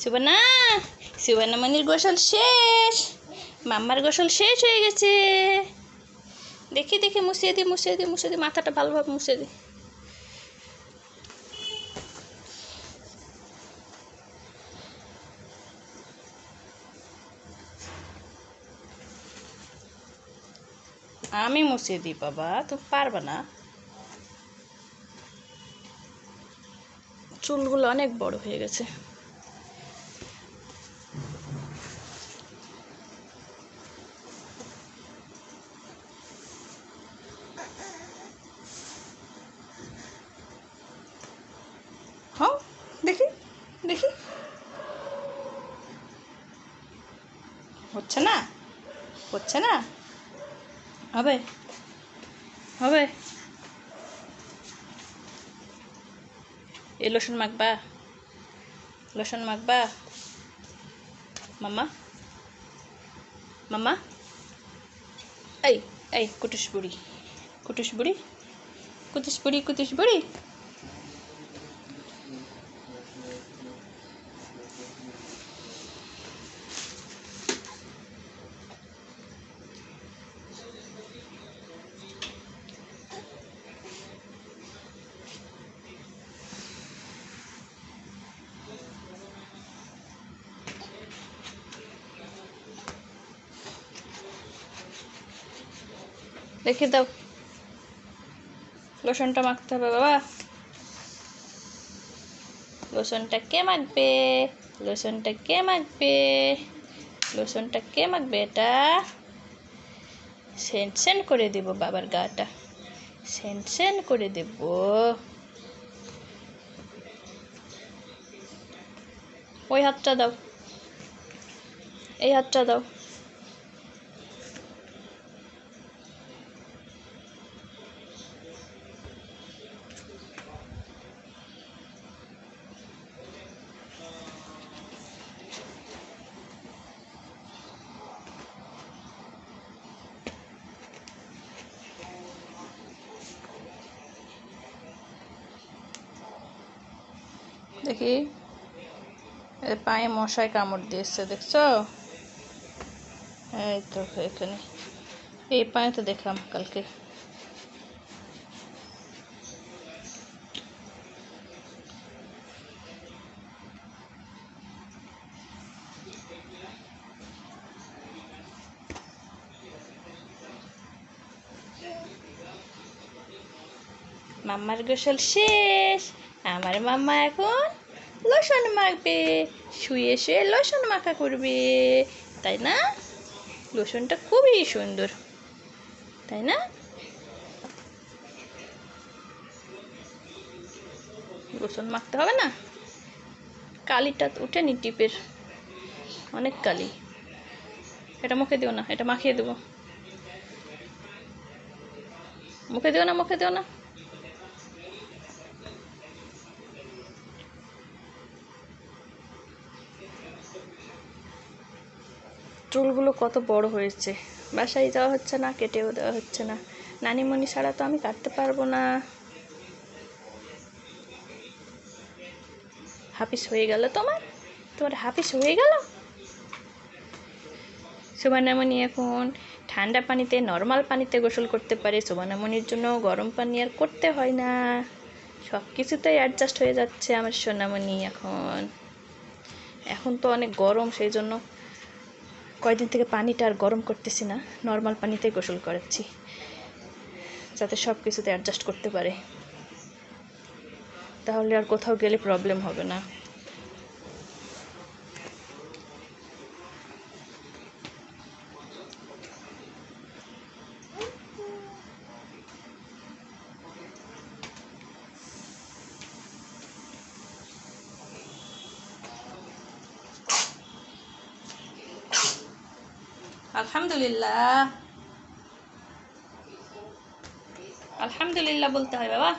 সুবর্ণা সুবর্ণা মনির গোসল শেষ। মাম্মার গোসল শেষ হয়ে গেছে। দেখি দেখি, মুছিয়ে দি মুছিয়ে দি মুছিয়ে দি, মাথাটা ভালোভাবে মুছিয়ে দি। আমি মুছিয়ে দিই বাবা তুমি পারবে না। চুলগুলো অনেক বড় হয়ে গেছে হ্যাঁ দেখি দেখি হচ্ছে না? হচ্ছে না? হবে। হবে। এ লোশন মাখবা? লোশন মাখবা? মামা? মামা? এই এই, কুটুস বুড়ি। কুটুস বুড়ি? কুটুস বুড়ি কুটুস বুড়ি? রেখে দাও। লোশনটা মাখতে হবে, বাবা। লোশনটা কে মাখবে? লোশনটা কে মাখবে? লোশনটা কে মাখবে এটা? সেন্ট সেন্ট করে দেব বাবার গাটা। সেন্ট সেন্ট করে দেব। ওই হাতটা দাও। এই হাতটা দাও। দেখি। পায়ে মশায় কামড় দিয়েছে, দেখছ? এই তো এখানে। এই পায়ে তো দেখলাম কালকে। মাম্মার গোসল শেষ। আমার মাম্মা এখন লোশন মাখবে, শুয়ে শুয়ে লোশন মাখা করবে, তাই না? লোশনটা খুবই সুন্দর, তাই না? লোশন মাখতে হবে না? কালিটা উঠেনি টিপের, অনেক কালি। এটা মুখে দিও না, এটা মাখিয়ে দেবো। মুখে দিও না, মুখে দিও না। চুলগুলো কত বড় হয়েছে। বাসায় যাওয়া হচ্ছে না, কেটেও দেওয়া হচ্ছে না। নানিমণি ছাড়া তো আমি কাটতে পারব না। হাফিস হয়ে গেল তোমার? তোমার হাফিস হয়ে গেল? সুবর্ণামণি এখন ঠান্ডা পানিতে নর্মাল পানিতে গোসল করতে পারে। সুবর্ণামণির জন্য গরম পানি আর করতে হয় না। সব কিছুতেই অ্যাডজাস্ট হয়ে যাচ্ছে আমার সোনামণি এখন। এখন তো অনেক গরম, সেই জন্য কয়দিন থেকে পানিটা আর গরম করতেছি না নর্মাল পানিতে গোসল করাচ্ছি, যাতে সব কিছুতে অ্যাডজাস্ট করতে পারে। তাহলে আর কোথাও গেলে প্রবলেম হবে না। আলহামদুলিল্লাহ আলহামদুলিল্লাহ বলতে হয় বাবা